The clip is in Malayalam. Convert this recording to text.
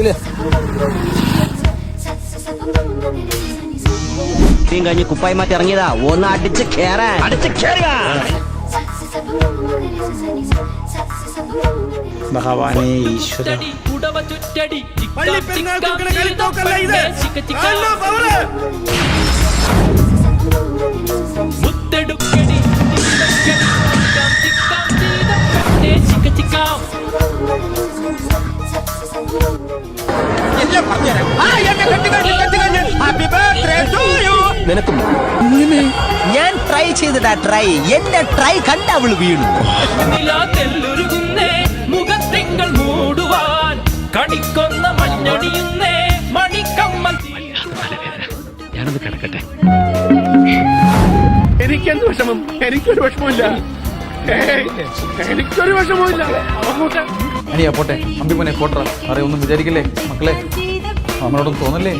പറ്റൂലേ ഇത്രയും കഴിഞ്ഞ് കുപ്പായി മാറ്റി ഇറങ്ങിയതാ. ഒന്ന് അടിച്ച് കേറാൻ. അടിച്ച് കേറുക. ഭഗവാനേ ഈശ്വര. ചുറ്റടി, പള്ളി തൂക്കണ കളിത്തോക്കല്ല ഇത്. നിനക്കും. ഞാൻ ട്രൈ ചെയ്തതാ ട്രൈ എന്റെ ട്രൈ കണ്ട അവൾ വീണു. ഞാനത് കിടക്കട്ടെ മുഖത്തിങ്കൾ മൂടുവാൻ. കണിക്കൊന്ന മഞ്ഞടിയുന്നേ മണിക്കമ്മൽ എനിക്കെന്ത് വിഷമം? എനിക്കൊരു വിഷമമില്ല. എനിക്കൊരു വിഷമമില്ല. അനിയാ പോട്ടെ. അമ്പിമനെ പോട്ടറ അറിയൊന്നും വിചാരിക്കില്ലേ? മക്കളെ. നമ്മളോടൊന്നും തോന്നല്ലേ?